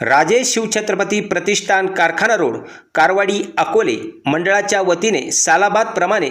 राजे शिवछत्रपती प्रतिष्ठान कारखाना रोड कारवाडी अकोले मंडळाच्या वतीने सालाबादप्रमाणे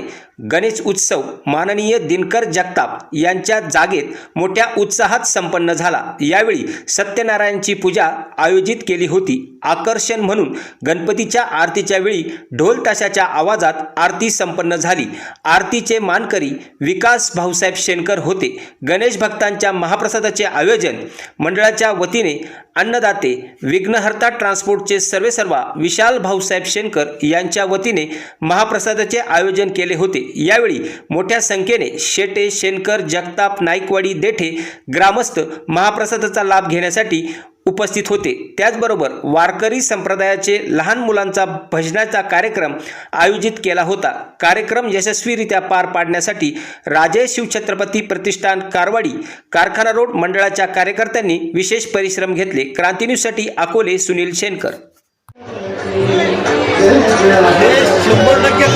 गणेश उत्सव माननीय दिनकर जगताप यांच्या जागेत मोठ्या उत्साहात संपन्न झाला. यावेळी सत्यनारायणची पूजा आयोजित केली होती. आकर्षण म्हणून गणपतीच्या आरतीच्या वेळी ढोल ताशाच्या आवाजात आरती संपन्न झाली. आरतीचे मानकरी विकास भाऊसाहेब शेनकर होते. गणेश भक्तांच्या महाप्रसादाचे आयोजन मंडळाच्या वतीने अन्नदाते विघ्नहर्ता ट्रान्सपोर्टचे सर्वेसर्वा विशाल भाऊसाहेब शेनकर यांच्या वतीने महाप्रसादाचे आयोजन केले होते. यावेळी मोठ्या संख्येने शेटे शेनकर जगताप नाईकवाडी देठे ग्रामस्थ महाप्रसादाचा लाभ घेण्यासाठी उपस्थित होते. त्याचबरोबर वारकरी संप्रदायाचे लहान मुलांचा भजनाचा कार्यक्रम आयोजित केला होता. कार्यक्रम यशस्वीरित्या पार पाडण्यासाठी राजे शिवछत्रपती प्रतिष्ठान कारवाडी कारखाना रोड मंडळाच्या कार्यकर्त्यांनी विशेष परिश्रम घेतले. क्रांती न्यूजसाठी अकोले सुनील शेनकर शंभर टक्के.